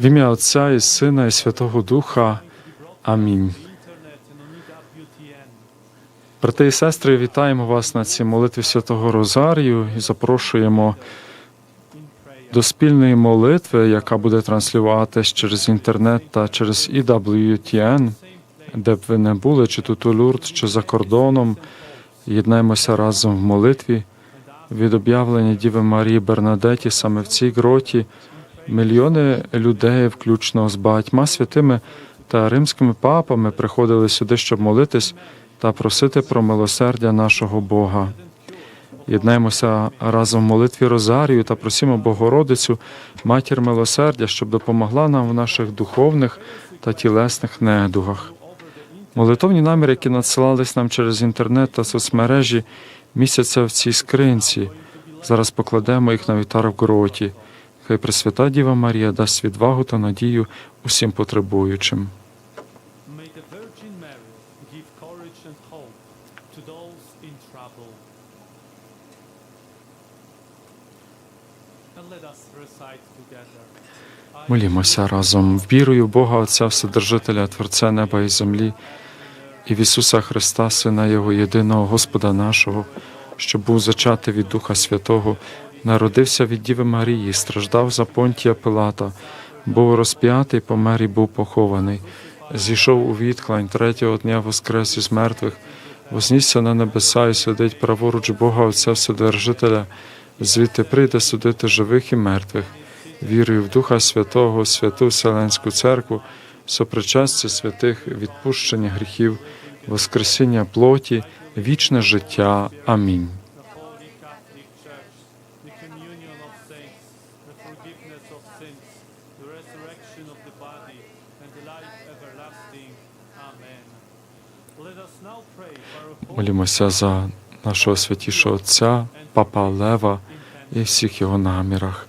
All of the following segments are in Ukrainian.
В ім'я Отця і Сина і Святого Духа. Амінь. Брати і сестри, вітаємо вас на цій молитві Святого Розарію і запрошуємо до спільної молитви, яка буде транслюватись через інтернет та через EWTN, де б ви не були, чи тут у Лурд, чи за кордоном. Єднаємося разом в молитві від об'явлення Діви Марії Бернадеті саме в цій гроті. Мільйони людей, включно з багатьма святими та римськими папами, приходили сюди, щоб молитись та просити про милосердя нашого Бога. Єднаємося разом в молитві Розарію та просимо Богородицю, матір милосердя, щоб допомогла нам в наших духовних та тілесних недугах. Молитовні наміри, які надсилались нам через інтернет та соцмережі, місяця в цій скринці. Зараз покладемо їх на вітар в гроті. Хай Пресвята Діва Марія дасть відвагу та надію усім потребуючим. Молімося разом вірою в Бога Отця Вседержителя, Творця неба і землі, і в Ісуса Христа, Сина Його єдиного Господа нашого, що був зачатий від Духа Святого, народився від Діви Марії, страждав за понтія Пилата, був розп'ятий, помер і був похований, зійшов у відклань третього дня воскрес із мертвих, вознісся на небеса і сидить праворуч Бога Отця Вседержителя, звідти прийде судити живих і мертвих. Вірую в Духа Святого, святу Вселенську Церкву, сопричастя святих, відпущення гріхів, воскресіння плоті, вічне життя. Амінь. Молімося за нашого святішого Отця, Папа Лева і всіх його намірах.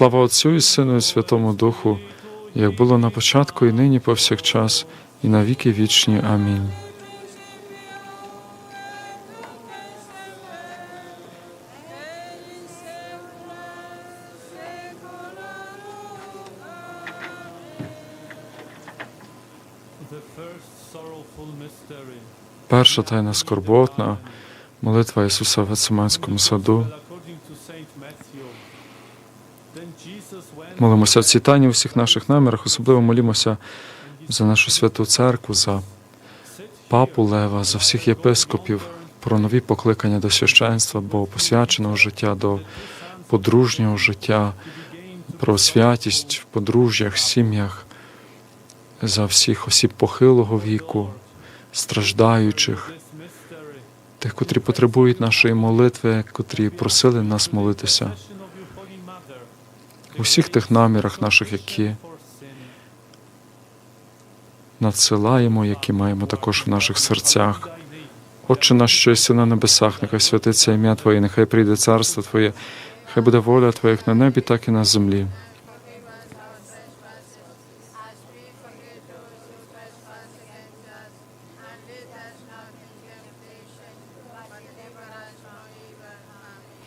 Слава Отцю і Сину і Святому Духу, як було на початку, і нині повсякчас, і на віки вічні. Амінь. Перша тайна скорботна, молитва Ісуса в Гециманському саду. Молимося в цій у всіх наших намірах, особливо молімося за нашу святу церкву, за папу Лева, за всіх єпископів, про нові покликання до священства, богопосвяченого життя, до подружнього життя, про святість в подружжях, сім'ях, за всіх осіб похилого віку, страждаючих, тих, котрі потребують нашої молитви, котрі просили нас молитися. У всіх тих намірах наших, які надсилаємо, які маємо також в наших серцях. Отче наш, що єси на небесах, нехай святиться ім'я Твоє, нехай прийде царство Твоє, хай буде воля Твоя як на небі, так і на землі.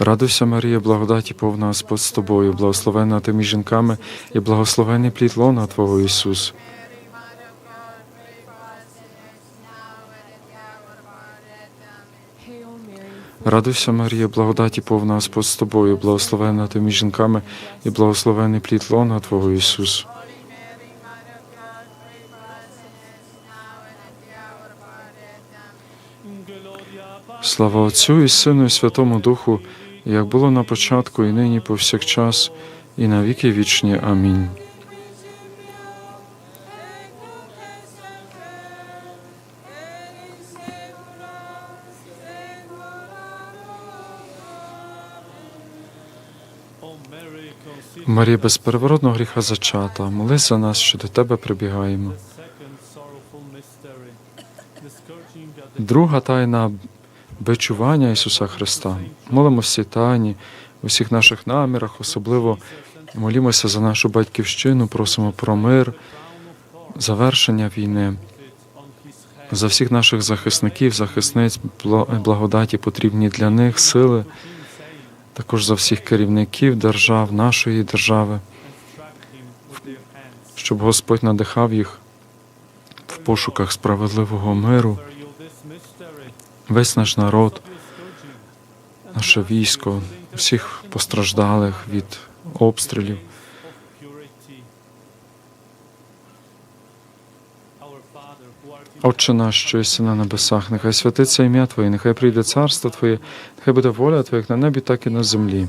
Радуйся, Марія, благодаті повна, Господь з тобою, благословенна ти між жінками, і благословений плід лона Твого Ісус. Радуйся, Марія, благодаті повна, Господь з тобою, благословенна ти між жінками, і благословений плід лона Твого Ісус. Слава Отцю і Сину, і Святому Духу, як було на початку, і нині, повсякчас, і на віки вічні. Амінь. Марія без переворотного гріха зачата, молись за нас, що до тебе прибігаємо. Друга тайна бичування Ісуса Христа. Молимося тайні у всіх наших намірах, особливо молімося за нашу батьківщину, просимо про мир, завершення війни, за всіх наших захисників, захисниць, бла- благодаті потрібні для них сили, також за всіх керівників держав, нашої держави, щоб Господь надихав їх в пошуках справедливого миру, весь наш народ. наше військо, всіх постраждалих від обстрілів. Отче наш, що єси на небесах, нехай святиться ім'я Твоє, нехай прийде царство Твоє, нехай буде воля Твоя як на небі, так і на землі.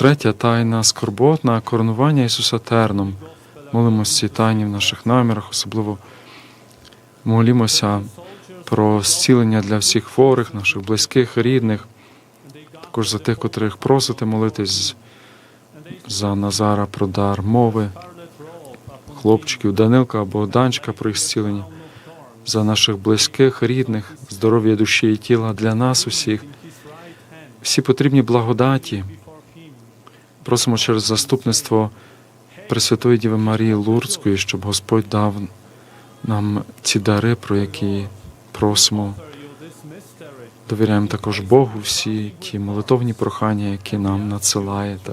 Третя тайна скорботна коронування Ісуса терном. Молимося цій тайні в наших намірах, особливо молімося про зцілення для всіх хворих, наших близьких, рідних, також за тих, котрих просите молитись за Назара про дар мови, хлопчиків, Данилка або Данчика про їх зцілення, за наших близьких, рідних, здоров'я душі і тіла для нас усіх. Всі потрібні благодаті. Просимо через заступництво Пресвятої Діви Марії Лурцької, щоб Господь дав нам ці дари, про які просимо. Довіряємо також Богу всі ті молитовні прохання, які нам надсилаєте.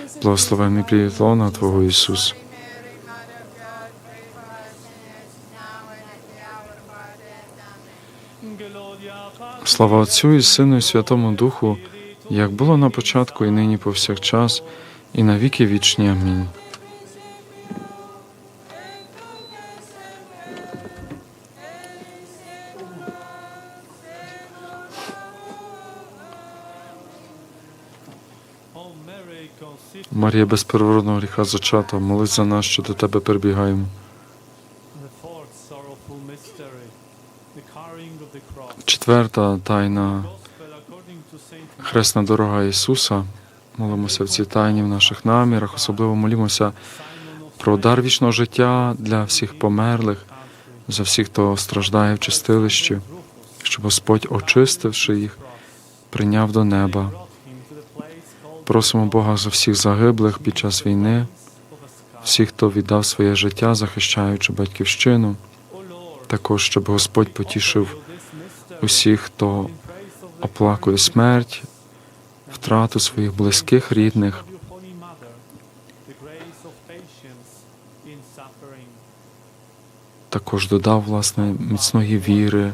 благословений плід лона Твого Ісус. Слава Отцю і Сину, і Святому Духу, як було на початку, і нині повсякчас, і на віки вічні. Амінь. Марія без первородного гріха зачата, молись за нас, що до тебе cross. Четверта тайна Хресна дорога Ісуса. Молимося в цій тайні в наших намірах, особливо молімося про дар вічного життя для всіх померлих, за всіх, хто страждає в чистилищі, щоб Господь, очистивши їх, прийняв до неба. Просимо Бога за всіх загиблих під час війни, всіх, хто віддав своє життя, захищаючи батьківщину, також щоб Господь потішив усіх, хто оплакує смерть, втрату своїх близьких, рідних. також додав власне міцної віри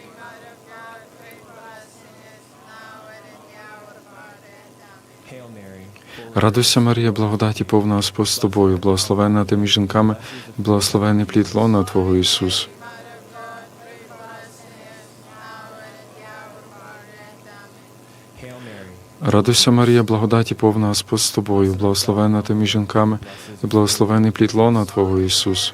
Радуйся, Марія, благодаті повна Господь з тобою, благословена ти між жінками, благословений плід лона Твого Ісус. Радуйся, Марія, благодаті повна Господь з тобою, благословена ти між жінками, і благословений плід лона Твого Ісус.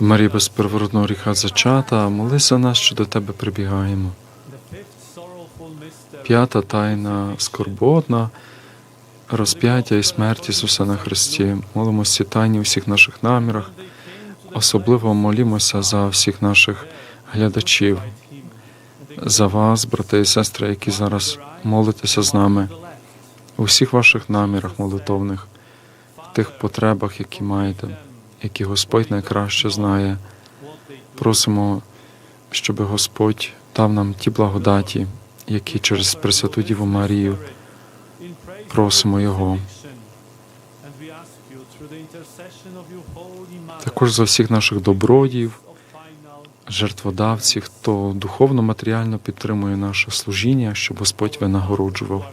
Марія без первородного гріха зачата, молись за нас, що до тебе прибігаємо. П'ята тайна скорботна, розп'яття і смерть Ісуса на Христі. Молимося тайні у всіх наших намірах. Особливо молімося за всіх наших глядачів, за вас, брати і сестри, які зараз молитеся з нами у всіх ваших намірах молитовних, в тих потребах, які маєте, які Господь найкраще знає. Просимо, щоб Господь дав нам ті благодаті, які через Пресвяту Діву Марію просимо Його. Також за всіх наших добродіїв, жертводавців, хто духовно матеріально підтримує наше служіння, щоб Господь винагороджував.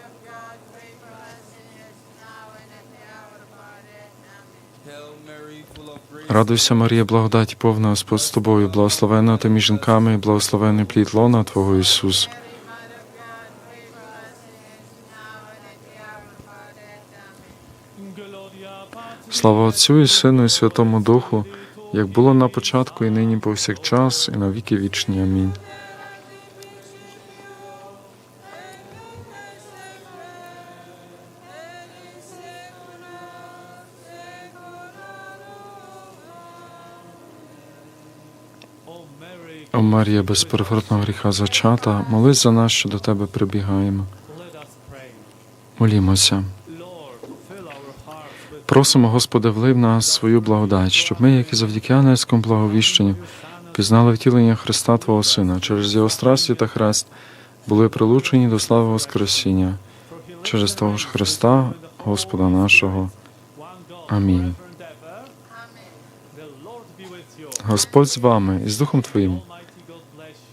Радуйся, Марія, благодаті повна Господь з тобою, благословена ти між жінками, благословений плід лона Твого Ісус. Слава Отцю і Сину, і Святому Духу, як було на початку, і нині повсякчас, і на віки вічні. Амінь. О Марія, без переворотного гріха зачата, молись за нас, що до тебе прибігаємо. Молімося. Просимо, Господи, влив нас свою благодать, щоб ми, як і завдяки ангельському благовіщенню, пізнали втілення Христа Твого Сина, через Його страсті та хрест, були прилучені до слави Воскресіння, через того ж Христа, Господа нашого. Амінь. Господь з вами і з Духом Твоїм.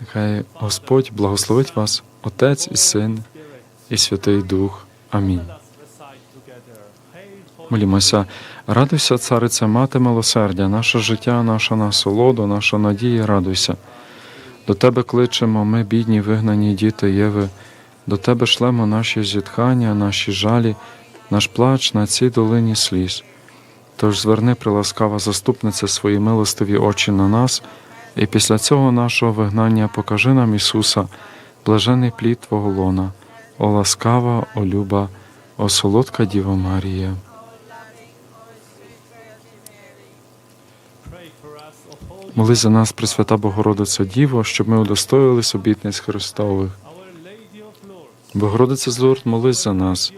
Нехай Господь благословить вас, Отець і Син, і Святий Дух. Амінь. Молімося, радуйся, цариця, мати милосердя, наше життя, наша насолода, наша надія, радуйся. До тебе кличемо, ми, бідні, вигнані діти Єви, до тебе шлемо наші зітхання, наші жалі, наш плач на цій долині сліз. Тож зверни, приласкава заступниця, свої милостиві очі на нас, і після цього нашого вигнання покажи нам Ісуса, блажений плід Твого лона, о ласкава, о люба, о солодка Діва Марія. Молись за нас, Пресвята Богородиця Діво, щоб ми удостоїлись обітниць Христових. Богородиця з молись за нас.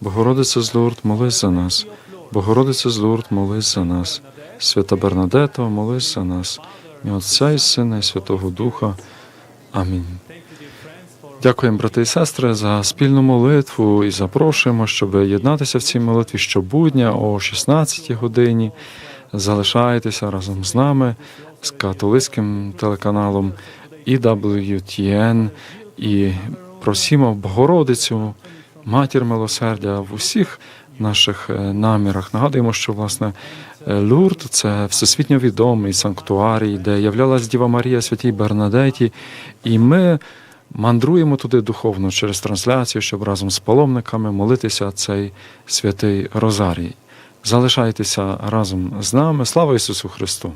Богородиця з молись за нас. Богородиця з молись за нас. Свята Бернадето, молись за нас. І Отця і Сина, і Святого Духа. Амінь. Дякуємо, брати і сестри, за спільну молитву і запрошуємо, щоб єднатися в цій молитві щобудня о 16 годині. Залишайтеся разом з нами, з католицьким телеканалом EWTN і просімо Богородицю, Матір Милосердя в усіх наших е, намірах. Нагадуємо, що власне е, Лурд це всесвітньо відомий санктуарій, де являлась Діва Марія Святій Бернадеті, і ми мандруємо туди духовно через трансляцію, щоб разом з паломниками молитися цей святий Розарій. Залишайтеся разом з нами. Слава Ісусу Христу!